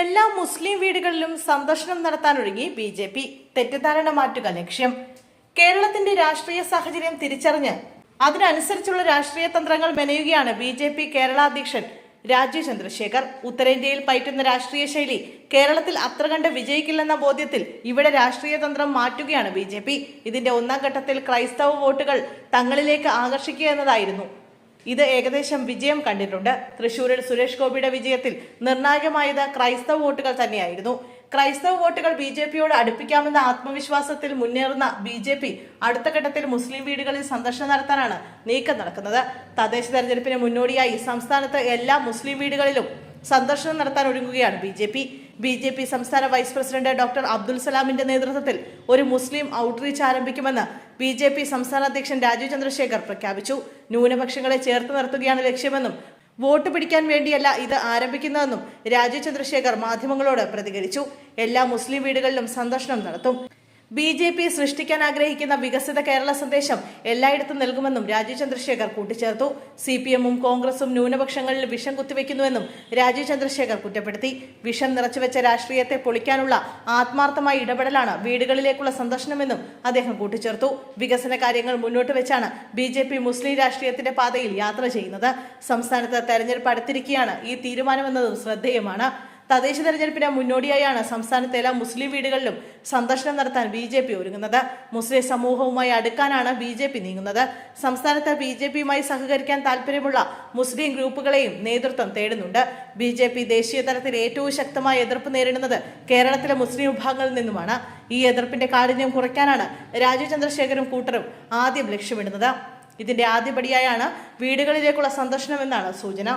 എല്ലാ മുസ്ലിം വീടുകളിലും സന്ദർശനം നടത്താനൊരുങ്ങി ബി ജെ പി. തെറ്റിദ്ധാരണ മാറ്റുക ലക്ഷ്യം. കേരളത്തിന്റെ രാഷ്ട്രീയ സാഹചര്യം തിരിച്ചറിഞ്ഞ് അതിനനുസരിച്ചുള്ള രാഷ്ട്രീയ തന്ത്രങ്ങൾ മെനയുകയാണ് ബി ജെ പി കേരള അധ്യക്ഷൻ രാജീവ് ചന്ദ്രശേഖർ. ഉത്തരേന്ത്യയിൽ പയറ്റുന്ന രാഷ്ട്രീയ ശൈലി കേരളത്തിൽ അത്ര കണ്ട് വിജയിക്കില്ലെന്ന ബോധ്യത്തിൽ ഇവിടെ രാഷ്ട്രീയ തന്ത്രം മാറ്റുകയാണ് ബി ജെ പി. ഇതിന്റെ ഒന്നാം ഘട്ടത്തിൽ ക്രൈസ്തവ വോട്ടുകൾ തങ്ങളിലേക്ക് ആകർഷിക്കുക എന്നതായിരുന്നു ഇത് ഏകദേശം വിജയം കണ്ടിട്ടുണ്ട്. തൃശൂരിൽ സുരേഷ് ഗോപിയുടെ വിജയത്തിൽ നിർണായകമായത് ക്രൈസ്തവ വോട്ടുകൾ തന്നെയായിരുന്നു. ക്രൈസ്തവ വോട്ടുകൾ ബി ജെ പിയോട് അടുപ്പിക്കാമെന്ന ആത്മവിശ്വാസത്തിൽ മുന്നേറുന്ന ബി ജെ പി അടുത്ത ഘട്ടത്തിൽ മുസ്ലിം വീടുകളിൽ സന്ദർശനം നടത്താനാണ് നീക്കം നടക്കുന്നത്. തദ്ദേശ തെരഞ്ഞെടുപ്പിന് മുന്നോടിയായി സംസ്ഥാനത്ത് എല്ലാ മുസ്ലിം വീടുകളിലും സന്ദർശനം നടത്താൻ ഒരുങ്ങുകയാണ് B J P. B J P സംസ്ഥാന വൈസ് പ്രസിഡന്റ് ഡോക്ടർ അബ്ദുൽ സലാമിന്റെ നേതൃത്വത്തിൽ ഒരു മുസ്ലിം ഔട്ട്റീച്ച് ആരംഭിക്കുമെന്ന് ബി ജെ പി സംസ്ഥാന അധ്യക്ഷൻ രാജീവ് ചന്ദ്രശേഖർ പ്രഖ്യാപിച്ചു. ന്യൂനപക്ഷങ്ങളെ ചേർത്ത് നിർത്തുകയാണ് ലക്ഷ്യമെന്നും വോട്ട് പിടിക്കാൻ വേണ്ടിയല്ല ഇത് ആരംഭിക്കുന്നതെന്നും രാജീവ് ചന്ദ്രശേഖർ മാധ്യമങ്ങളോട് പ്രതികരിച്ചു. എല്ലാ മുസ്ലിം വീടുകളിലും സന്ദർശനം നടത്തും. ബി ജെ പി സൃഷ്ടിക്കാൻ ആഗ്രഹിക്കുന്ന വികസിത കേരള സന്ദേശം എല്ലായിടത്തും നൽകുമെന്നും രാജീവ് ചന്ദ്രശേഖർ കൂട്ടിച്ചേർത്തു. സി പി എമ്മും കോൺഗ്രസും ന്യൂനപക്ഷങ്ങളിൽ വിഷം കുത്തിവെക്കുന്നുവെന്നും രാജീവ് ചന്ദ്രശേഖർ കുറ്റപ്പെടുത്തി. വിഷം നിറച്ചുവെച്ച രാഷ്ട്രീയത്തെ പൊളിക്കാനുള്ള ആത്മാർത്ഥമായ ഇടപെടലാണ് വീടുകളിലേക്കുള്ള സന്ദർശനമെന്നും അദ്ദേഹം കൂട്ടിച്ചേർത്തു. വികസന കാര്യങ്ങൾ മുന്നോട്ട് വെച്ചാണ് ബി ജെ പി മുസ്ലിം രാഷ്ട്രീയത്തിന്റെ പാതയിൽ യാത്ര ചെയ്യുന്നത്. സംസ്ഥാനത്ത് തെരഞ്ഞെടുപ്പ് അടുത്തിരിക്കുകയാണ്. ഈ തീരുമാനമെന്നതും ശ്രദ്ധേയമാണ്. തദ്ദേശ തെരഞ്ഞെടുപ്പിന് മുന്നോടിയായാണ് സംസ്ഥാനത്തെ എല്ലാ മുസ്ലിം വീടുകളിലും സന്ദർശനം നടത്താൻ ബി ജെ പി ഒരുങ്ങുന്നത്. മുസ്ലിം സമൂഹവുമായി അടുക്കാനാണ് ബി ജെ പി നീങ്ങുന്നത്. സംസ്ഥാനത്ത് ബി ജെ പിയുമായി സഹകരിക്കാൻ താല്പര്യമുള്ള മുസ്ലിം ഗ്രൂപ്പുകളെയും നേതൃത്വം തേടുന്നുണ്ട്. ബി ജെ പി ദേശീയ തലത്തിൽ ഏറ്റവും ശക്തമായ എതിർപ്പ് നേരിടുന്നത് കേരളത്തിലെ മുസ്ലിം വിഭാഗങ്ങളിൽ നിന്നുമാണ്. ഈ എതിർപ്പിന്റെ കാഠിന്യം കുറയ്ക്കാനാണ് രാജീവ് ചന്ദ്രശേഖരും കൂട്ടരും ആദ്യം ലക്ഷ്യമിടുന്നത്. ഇതിന്റെ ആദ്യപടിയായാണ് വീടുകളിലേക്കുള്ള സന്ദർശനമെന്നാണ് സൂചന.